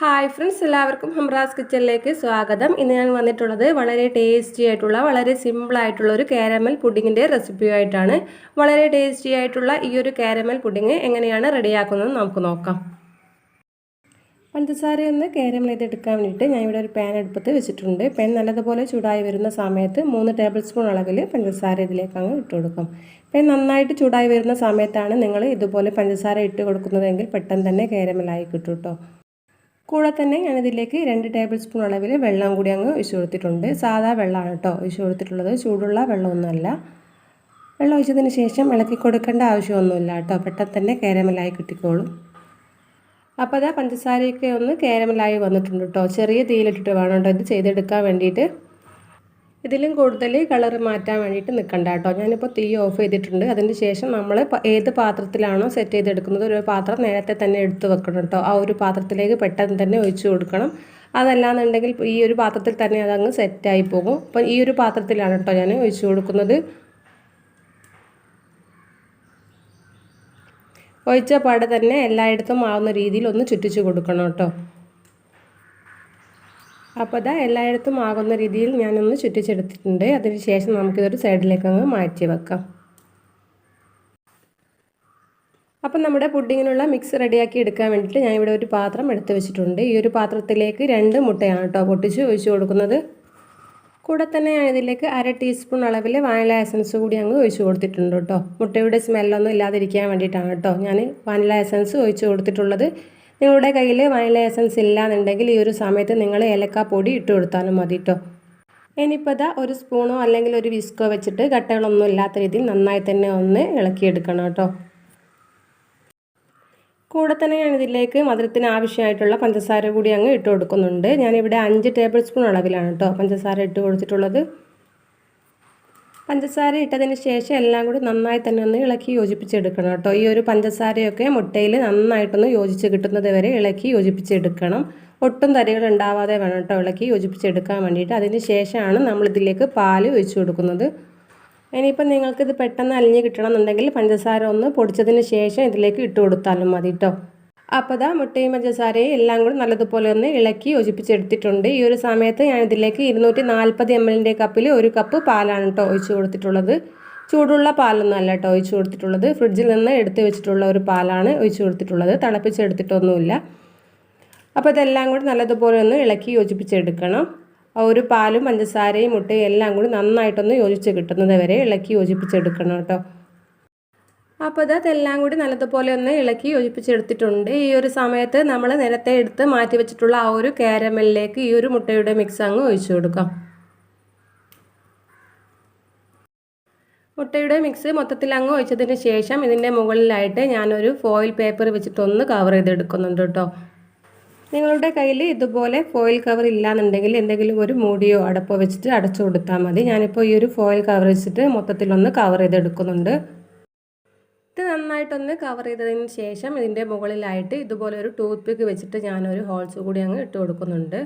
Hi friends എല്ലാവർക്കും ഹംറാസ് കിച്ചണിലേക്ക് സ്വാഗതം. ഇന്ന് ഞാൻ വന്നിട്ടുള്ളത് വളരെ ടേസ്റ്റി ആയിട്ടുള്ള വളരെ സിമ്പിളായിട്ടുള്ള ഒരു കാരമൽ പുഡിങ്ങിന്റെ റെസിപ്പിയുമായിട്ടാണ് വളരെ ടേസ്റ്റി ആയിട്ടുള്ള ഈ ഒരു കാരമൽ പുഡിങ് എങ്ങനെയാണ് റെഡിയാക്കുന്നത് നമുക്ക് നോക്കാം. പഞ്ചസാര ഒന്ന് കാരമൽ ചെയ്തെടുക്കാൻ വേണ്ടിയിട്ട് ഞാൻ ഇവിടെ ഒരു പാൻ എടുപ്പത്ത് വെച്ചിട്ടുണ്ട്. പാൻ നല്ലതുപോലെ ചൂടായി വരുന്ന സമയത്ത് മൂന്ന് ടേബിൾ സ്പൂൺ അളവിൽ പഞ്ചസാര ഇതിലേക്ക് അങ്ങ് ഇട്ട് കൊടുക്കും. പാൻ നന്നായിട്ട് ചൂടായി വരുന്ന സമയത്താണ് നിങ്ങൾ ഇതുപോലെ പഞ്ചസാര ഇട്ട് കൊടുക്കുന്നതെങ്കിൽ പെട്ടെന്ന് തന്നെ കാരമലായി കിട്ടും കേട്ടോ കൂടെ തന്നെ ഞാനിതിലേക്ക് രണ്ട് ടേബിൾ സ്പൂൺ അളവിൽ വെള്ളം കൂടി അങ്ങ് ഒഴിച്ചു കൊടുത്തിട്ടുണ്ട്. സാധാ വെള്ളമാണ് കേട്ടോ ഒഴിച്ചു കൊടുത്തിട്ടുള്ളത്. ചൂടുള്ള വെള്ളമൊന്നുമല്ല. വെള്ളം ഒഴിച്ചതിന് ശേഷം ഇളക്കി കൊടുക്കേണ്ട ആവശ്യമൊന്നുമില്ല കേട്ടോ. പെട്ടെന്ന് തന്നെ കാരമലായി കിട്ടിക്കോളും. അപ്പോൾ അതാ പഞ്ചസാരയൊക്കെ ഒന്ന് കാരമലായി വന്നിട്ടുണ്ട് കേട്ടോ. ചെറിയ തീയിലിട്ടിട്ട് വേണം കേട്ടോ ഇത് ചെയ്തെടുക്കാൻ വേണ്ടിയിട്ട്. ഇതിലും കൂടുതൽ കളർ മാറ്റാൻ വേണ്ടിയിട്ട് നിൽക്കണ്ട കേട്ടോ. ഞാനിപ്പോൾ തീ ഓഫ് ചെയ്തിട്ടുണ്ട്. അതിന് ശേഷം നമ്മൾ ഏത് പാത്രത്തിലാണോ സെറ്റ് ചെയ്തെടുക്കുന്നത് ഒരു പാത്രം നേരത്തെ തന്നെ എടുത്ത് വെക്കണം കേട്ടോ. ആ ഒരു പാത്രത്തിലേക്ക് പെട്ടെന്ന് തന്നെ ഒഴിച്ചു കൊടുക്കണം. അതല്ലാന്നുണ്ടെങ്കിൽ ഈ ഒരു പാത്രത്തിൽ തന്നെ അതങ്ങ് സെറ്റായി പോകും. അപ്പം ഈ ഒരു പാത്രത്തിലാണ് കേട്ടോ ഞാൻ ഒഴിച്ചു കൊടുക്കുന്നത്. ഒഴിച്ച പാടെ തന്നെ എല്ലായിടത്തും ആവുന്ന രീതിയിൽ ഒന്ന് ചുറ്റിച്ച് കൊടുക്കണം കേട്ടോ. അപ്പോൾ അതാ എല്ലായിടത്തും ആകുന്ന രീതിയിൽ ഞാനൊന്ന് ചുറ്റിച്ചെടുത്തിട്ടുണ്ട്. അതിന് ശേഷം നമുക്കിതൊരു സൈഡിലേക്ക് അങ്ങ് മാറ്റി വെക്കാം. അപ്പം നമ്മുടെ പുഡിങ്ങിനുള്ള മിക്സ് റെഡിയാക്കി എടുക്കാൻ വേണ്ടിയിട്ട് ഞാൻ ഇവിടെ ഒരു പാത്രം എടുത്ത് വെച്ചിട്ടുണ്ട്. ഈ ഒരു പാത്രത്തിലേക്ക് രണ്ട് മുട്ടയാണ് കേട്ടോ പൊട്ടിച്ച് ഒഴിച്ചു കൊടുക്കുന്നത്. കൂടെ തന്നെ ഞാൻ ഇതിലേക്ക് അര ടീസ്പൂൺ അളവിൽ വാനില എസൻസ് കൂടി അങ്ങ് ഒഴിച്ചു കൊടുത്തിട്ടുണ്ട് കേട്ടോ. മുട്ടയുടെ സ്മെല്ലൊന്നും ഇല്ലാതിരിക്കാൻ വേണ്ടിയിട്ടാണ് കേട്ടോ ഞാൻ വാനില എസൻസ് ഒഴിച്ചു കൊടുത്തിട്ടുള്ളത്. നിങ്ങളുടെ കയ്യിൽ വനില എസൻസ് ഇല്ലാന്നുണ്ടെങ്കിൽ ഈ ഒരു സമയത്ത് നിങ്ങൾ ഏലക്കാപ്പൊടി ഇട്ട് കൊടുത്താലും മതി കേട്ടോ ഇനിയിപ്പോൾ ഒരു സ്പൂണോ അല്ലെങ്കിൽ ഒരു വിസ്കോ വെച്ചിട്ട് കട്ടകളൊന്നും ഇല്ലാത്ത രീതിയിൽ നന്നായി തന്നെ ഒന്ന് ഇളക്കിയെടുക്കണം കേട്ടോ കൂടെ തന്നെ ഞാൻ ഇതിലേക്ക് മധുരത്തിന് ആവശ്യമായിട്ടുള്ള പഞ്ചസാര കൂടി അങ്ങ് ഇട്ട് കൊടുക്കുന്നുണ്ട്. ഞാനിവിടെ അഞ്ച് ടേബിൾ സ്പൂൺ അളവിലാണ് കേട്ടോ പഞ്ചസാര ഇട്ട് കൊടുത്തിട്ടുള്ളത്. പഞ്ചസാര ഇട്ടതിന് ശേഷം എല്ലാം കൂടി നന്നായി തന്നെ ഒന്ന് ഇളക്കി യോജിപ്പിച്ചെടുക്കണം കേട്ടോ. ഈ ഒരു പഞ്ചസാരയൊക്കെ മുട്ടയിൽ നന്നായിട്ടൊന്ന് യോജിച്ച് കിട്ടുന്നത് വരെ ഇളക്കി യോജിപ്പിച്ചെടുക്കണം. ഒട്ടും തരികൾ ഉണ്ടാവാതെ വേണം കേട്ടോ ഇളക്കി യോജിപ്പിച്ചെടുക്കാൻ വേണ്ടിയിട്ട്. അതിന് ശേഷമാണ് നമ്മളിതിലേക്ക് പാൽ ഒഴിച്ചു കൊടുക്കുന്നത്. ഇനിയിപ്പം നിങ്ങൾക്കിത് പെട്ടെന്ന് അലിഞ്ഞ് കിട്ടണമെന്നുണ്ടെങ്കിൽ പഞ്ചസാര ഒന്ന് പൊടിച്ചതിന് ശേഷം ഇതിലേക്ക് ഇട്ട് കൊടുത്താലും മതി കേട്ടോ. അപ്പോൾ ആ മുട്ടയും പഞ്ചസാരയും എല്ലാം കൂടി നല്ലതുപോലെ ഒന്ന് ഇളക്കി യോജിപ്പിച്ചെടുത്തിട്ടുണ്ട്. ഈ ഒരു സമയത്ത് ഞാൻ ഇതിലേക്ക് ഇരുന്നൂറ്റി നാൽപ്പത് എം എല്ലിന്റെ കപ്പിൽ ഒരു കപ്പ് പാലാണ് കേട്ടോ ഒഴിച്ച് കൊടുത്തിട്ടുള്ളത്. ചൂടുള്ള പാലൊന്നും അല്ല കേട്ടോ ഒഴിച്ച് കൊടുത്തിട്ടുള്ളത്. ഫ്രിഡ്ജിൽ നിന്ന് എടുത്ത് വെച്ചിട്ടുള്ള ഒരു പാലാണ് ഒഴിച്ച് കൊടുത്തിട്ടുള്ളത്. തിളപ്പിച്ചെടുത്തിട്ടൊന്നുമില്ല അപ്പോൾ ഇതെല്ലാം കൂടി നല്ലതുപോലെ ഒന്ന് ഇളക്കി യോജിപ്പിച്ചെടുക്കണം. ഒരു പാലും പഞ്ചസാരയും മുട്ടയും എല്ലാം കൂടി നന്നായിട്ടൊന്ന് യോജിച്ച് കിട്ടുന്നത് വരെ ഇളക്കി യോജിപ്പിച്ചെടുക്കണം കേട്ടോ അപ്പോൾ ഇത് അതെല്ലാം കൂടി നല്ലതുപോലെ ഒന്ന് ഇളക്കി യോജിപ്പിച്ചെടുത്തിട്ടുണ്ട്. ഈ ഒരു സമയത്ത് നമ്മൾ നേരത്തെ എടുത്ത് മാറ്റി വെച്ചിട്ടുള്ള ആ ഒരു കാരമലിലേക്ക് ഈ ഒരു മുട്ടയുടെ മിക്സ് അങ്ങ് ഒഴിച്ചു കൊടുക്കാം. മുട്ടയുടെ മിക്സ് മൊത്തത്തിൽ അങ്ങ് ഒഴിച്ചതിന് ശേഷം ഇതിന്റെ മുകളിലായിട്ട് ഞാനൊരു ഫോയിൽ പേപ്പർ വെച്ചിട്ടൊന്ന് കവർ ചെയ്തെടുക്കുന്നുണ്ട് കേട്ടോ. നിങ്ങളുടെ കയ്യിൽ ഇതുപോലെ ഫോയിൽ കവർ ഇല്ലാന്നുണ്ടെങ്കിൽ എന്തെങ്കിലും ഒരു മൂടിയോ അടപ്പോ വെച്ചിട്ട് അടച്ചു കൊടുത്താൽ മതി. ഞാനിപ്പോൾ ഈ ഒരു ഫോയിൽ കവർ വെച്ചിട്ട് മൊത്തത്തിലൊന്ന് കവർ ചെയ്തെടുക്കുന്നുണ്ട്. ഇത് നന്നായിട്ടൊന്ന് കവർ ചെയ്തതിന് ശേഷം ഇതിന്റെ മുകളിലായിട്ട് ഇതുപോലെ ഒരു ടൂത്ത് പിക്ക് വെച്ചിട്ട് ഞാനൊരു ഹോൾസ് കൂടി അങ്ങ് ഇട്ട് കൊടുക്കുന്നുണ്ട്.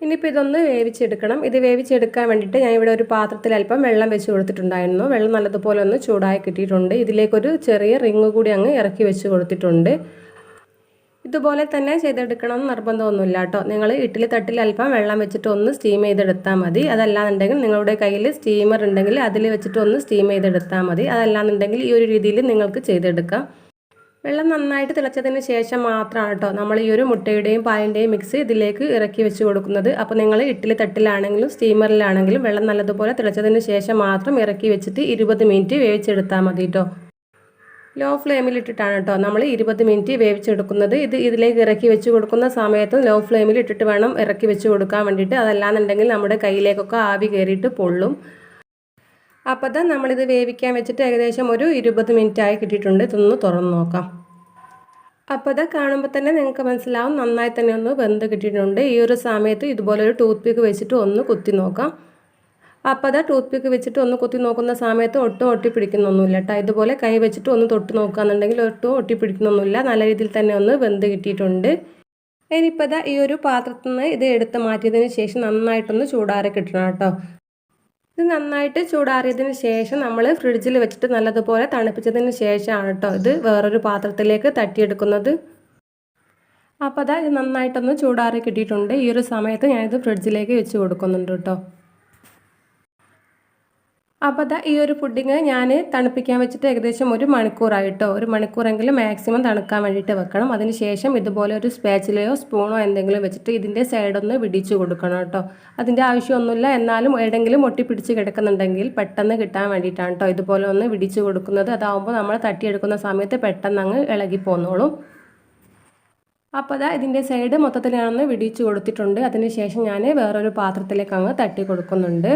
ഇനിയിപ്പോൾ ഇതൊന്ന് വേവിച്ചെടുക്കണം. ഇത് വേവിച്ചെടുക്കാൻ വേണ്ടിയിട്ട് ഞാൻ ഇവിടെ ഒരു പാത്രത്തിൽ അല്പം വെള്ളം വെച്ച് കൊടുത്തിട്ടുണ്ടായിരുന്നു. വെള്ളം നല്ലതുപോലെ ഒന്ന് ചൂടായി കിട്ടിയിട്ടുണ്ട്. ഇതിലേക്കൊരു ചെറിയ റിങ് കൂടി അങ്ങ് ഇറക്കി വെച്ച് കൊടുത്തിട്ടുണ്ട്. ഇതുപോലെ തന്നെ ചെയ്തെടുക്കണം നിർബന്ധമൊന്നുമില്ല കേട്ടോ. നിങ്ങൾ ഇഡ്ഡലി തട്ടിൽ അല്പം വെള്ളം വെച്ചിട്ട് ഒന്ന് സ്റ്റീം ചെയ്തെടുത്താൽ മതി. അതല്ലാന്നുണ്ടെങ്കിൽ നിങ്ങളുടെ കയ്യിൽ സ്റ്റീമർ ഉണ്ടെങ്കിൽ അതിൽ വെച്ചിട്ട് ഒന്ന് സ്റ്റീം ചെയ്തെടുത്താൽ മതി. അതല്ലാന്നുണ്ടെങ്കിൽ ഈ ഒരു രീതിയിൽ നിങ്ങൾക്ക് ചെയ്തെടുക്കാം. വെള്ളം നന്നായിട്ട് തിളച്ചതിന് ശേഷം മാത്രമാണ് കേട്ടോ നമ്മൾ ഈ ഒരു മുട്ടയുടെയും പാലിന്റെയും മിക്സ് ഇതിലേക്ക് ഇറക്കി വെച്ച് കൊടുക്കുന്നത്. അപ്പോൾ നിങ്ങൾ ഇഡ്ഡലി തട്ടിലാണെങ്കിലും സ്റ്റീമറിലാണെങ്കിലും വെള്ളം നല്ലതുപോലെ തിളച്ചതിന് ശേഷം മാത്രം ഇറക്കി വെച്ചിട്ട് ഇരുപത് മിനിറ്റ് വേവിച്ചെടുത്താൽ മതി കേട്ടോ. ലോ ഫ്ലെയിമിലിട്ടിട്ടാണ് കേട്ടോ. നമ്മൾ ഇരുപത് മിനിറ്റ് വേവിച്ചെടുക്കുന്നത്. ഇത് ഇതിലേക്ക് ഇറക്കി വെച്ച് കൊടുക്കുന്ന സമയത്ത് ലോ ഫ്ലെയിമിൽ ഇട്ടിട്ട് വേണം ഇറക്കി വെച്ച് കൊടുക്കാൻ വേണ്ടിയിട്ട്. അതല്ലാന്നുണ്ടെങ്കിൽ നമ്മുടെ കയ്യിലേക്കൊക്കെ ആവി കയറിയിട്ട് പൊള്ളും. അപ്പോൾ തന്നെ നമ്മളിത് വേവിക്കാൻ വെച്ചിട്ട് ഏകദേശം ഒരു ഇരുപത് മിനിറ്റ് ആയി കിട്ടിയിട്ടുണ്ട്. ഇതൊന്ന് തുറന്ന് നോക്കാം. അപ്പോൾ അത് കാണുമ്പോൾ തന്നെ നിങ്ങൾക്ക് മനസ്സിലാവും. നന്നായി തന്നെ ഒന്ന് വെന്ത് കിട്ടിയിട്ടുണ്ട്. ഈ ഒരു സമയത്ത് ഇതുപോലെ ഒരു ടൂത്ത് പിക്ക് വെച്ചിട്ട് ഒന്ന് കുത്തി നോക്കാം. അപ്പോൾ അത് ടൂത്ത് പിക്ക് വെച്ചിട്ട് ഒന്ന് കൊത്തി നോക്കുന്ന സമയത്ത് ഒട്ടും ഒട്ടി പിടിക്കുന്നൊന്നുമില്ല കേട്ടോ ഇതുപോലെ കൈ വെച്ചിട്ട് ഒന്ന് തൊട്ട് നോക്കുകയാണെന്നുണ്ടെങ്കിൽ ഒട്ടും ഒട്ടി പിടിക്കുന്നൊന്നുമില്ല നല്ല രീതിയിൽ തന്നെ ഒന്ന് വെന്ത് കിട്ടിയിട്ടുണ്ട്. ഇനിയിപ്പോൾ ഈ ഒരു പാത്രത്തിൽ നിന്ന് ഇത് എടുത്ത് മാറ്റിയതിന് ശേഷം നന്നായിട്ടൊന്ന് ചൂടാറി കിട്ടണം കേട്ടോ. ഇത് നന്നായിട്ട് ചൂടാറിയതിന് ശേഷം നമ്മൾ ഫ്രിഡ്ജിൽ വെച്ചിട്ട് നല്ലതുപോലെ തണുപ്പിച്ചതിന് ശേഷമാണ് കേട്ടോ ഇത് വേറൊരു പാത്രത്തിലേക്ക് തട്ടിയെടുക്കുന്നത്. അപ്പോൾ അതാ ഇത് നന്നായിട്ടൊന്ന് ചൂടാറി കിട്ടിയിട്ടുണ്ട്. ഈ ഒരു സമയത്ത് ഞാനിത് ഫ്രിഡ്ജിലേക്ക് വെച്ച് കൊടുക്കുന്നുണ്ട് കേട്ടോ അപ്പോൾ അതാ ഈ ഒരു പുഡിങ് ഞാൻ തണുപ്പിക്കാൻ വെച്ചിട്ട് ഏകദേശം ഒരു മണിക്കൂറായിട്ടോ. ഒരു മണിക്കൂറെങ്കിലും മാക്സിമം തണുക്കാൻ വേണ്ടിയിട്ട് വെക്കണം. അതിന് ശേഷം ഇതുപോലെ ഒരു സ്പാച്ചിലയോ സ്പൂണോ എന്തെങ്കിലും വെച്ചിട്ട് ഇതിന്റെ സൈഡൊന്ന് വിടിച്ചു കൊടുക്കണം കേട്ടോ. അതിന്റെ ആവശ്യമൊന്നുമില്ല. എന്നാലും എവിടെയെങ്കിലും ഒട്ടിപ്പിടിച്ച് കിടക്കുന്നുണ്ടെങ്കിൽ പെട്ടെന്ന് കിട്ടാൻ വേണ്ടിയിട്ടാണ് കേട്ടോ ഇതുപോലെ ഒന്ന് വിടിച്ചു കൊടുക്കുന്നത്. അതാവുമ്പോൾ നമ്മൾ തട്ടിയെടുക്കുന്ന സമയത്ത് പെട്ടെന്ന് അങ്ങ് ഇളകി പോന്നോളും അപ്പോൾ അതാ ഇതിന്റെ സൈഡ് മൊത്തത്തിലാണെന്ന് വിടിച്ചു കൊടുത്തിട്ടുണ്ട്. അതിന് ശേഷം ഞാൻ വേറൊരു പാത്രത്തിലേക്ക് അങ്ങ് തട്ടി കൊടുക്കുന്നുണ്ട്.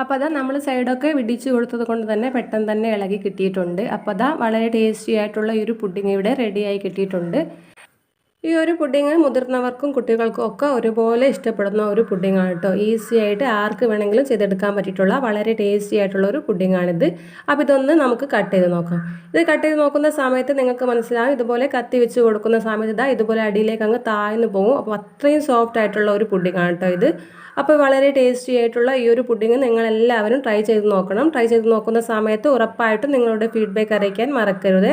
അപ്പോൾ അതാ നമ്മൾ സൈഡൊക്കെ വിടിച്ച് കൊടുത്തത് കൊണ്ട് തന്നെ പെട്ടെന്ന് തന്നെ ഇളകി കിട്ടിയിട്ടുണ്ട്. അപ്പോൾ അതാ വളരെ ടേസ്റ്റി ആയിട്ടുള്ള ഈ ഒരു പുഡിങ് ഇവിടെ റെഡിയായി കിട്ടിയിട്ടുണ്ട്. ഈ ഒരു പുഡിങ് മുതിർന്നവർക്കും കുട്ടികൾക്കും ഒക്കെ ഒരുപോലെ ഇഷ്ടപ്പെടുന്ന ഒരു പുഡിങ്ങാണ് കേട്ടോ. ഈസി ആയിട്ട് ആർക്ക് വേണമെങ്കിലും ചെയ്തെടുക്കാൻ പറ്റിയിട്ടുള്ള വളരെ ടേസ്റ്റി ആയിട്ടുള്ള ഒരു പുഡിങ്ങാണിത് അപ്പോൾ ഇതൊന്ന് നമുക്ക് കട്ട് ചെയ്ത് നോക്കാം. ഇത് കട്ട് ചെയ്ത് നോക്കുന്ന സമയത്ത് നിങ്ങൾക്ക് മനസ്സിലാവും ഇതുപോലെ കത്തി വെച്ച് കൊടുക്കുന്ന സമയത്ത് ഇതാ ഇതുപോലെ അടിയിലേക്ക് അങ്ങ് താഴ്ന്നു പോകും. അപ്പോൾ അത്രയും സോഫ്റ്റ് ആയിട്ടുള്ള ഒരു പുഡിങ്ങാണ് കേട്ടോ ഇത്. അപ്പോൾ വളരെ ടേസ്റ്റി ആയിട്ടുള്ള ഈ ഒരു പുഡിങ് നിങ്ങളെല്ലാവരും ട്രൈ ചെയ്ത് നോക്കണം. ട്രൈ ചെയ്ത് നോക്കുന്ന സമയത്ത് ഉറപ്പായിട്ടും നിങ്ങളുടെ ഫീഡ്ബാക്ക് അറിയിക്കാൻ മറക്കരുത്.